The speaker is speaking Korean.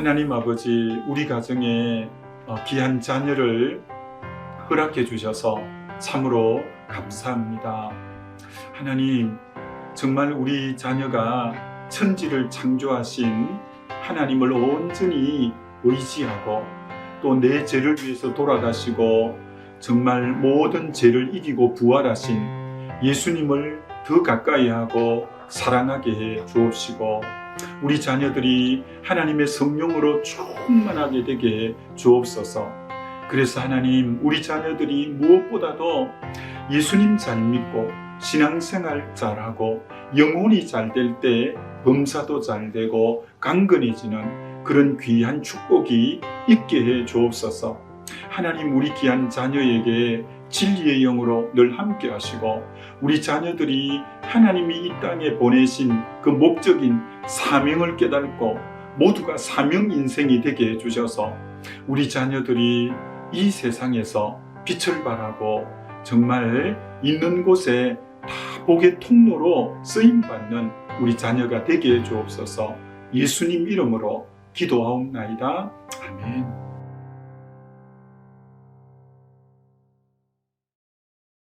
하나님 아버지 우리 가정에 어, 귀한 자녀를 허락해 주셔서 참으로 감사합니다. 하나님 정말 우리 자녀가 천지를 창조하신 하나님을 온전히 의지하고 또 내 죄를 위해서 돌아가시고 정말 모든 죄를 이기고 부활하신 예수님을 더 가까이 하고 사랑하게 해 주옵시고 우리 자녀들이 하나님의 성령으로 충만하게 되게 해 주옵소서. 그래서 하나님 우리 자녀들이 무엇보다도 예수님 잘 믿고 신앙생활 잘하고 영혼이 잘 될 때 범사도 잘 되고 강건해지는 그런 귀한 축복이 있게 해 주옵소서. 하나님 우리 귀한 자녀에게 진리의 영으로 늘 함께 하시고 우리 자녀들이 하나님이 이 땅에 보내신 그 목적인 사명을 깨닫고 모두가 사명 인생이 되게 해 주셔서 우리 자녀들이 이 세상에서 빛을 발하고 정말 있는 곳에 다 복의 통로로 쓰임 받는 우리 자녀가 되게 해 주옵소서. 예수님 이름으로 기도하옵나이다. 아멘.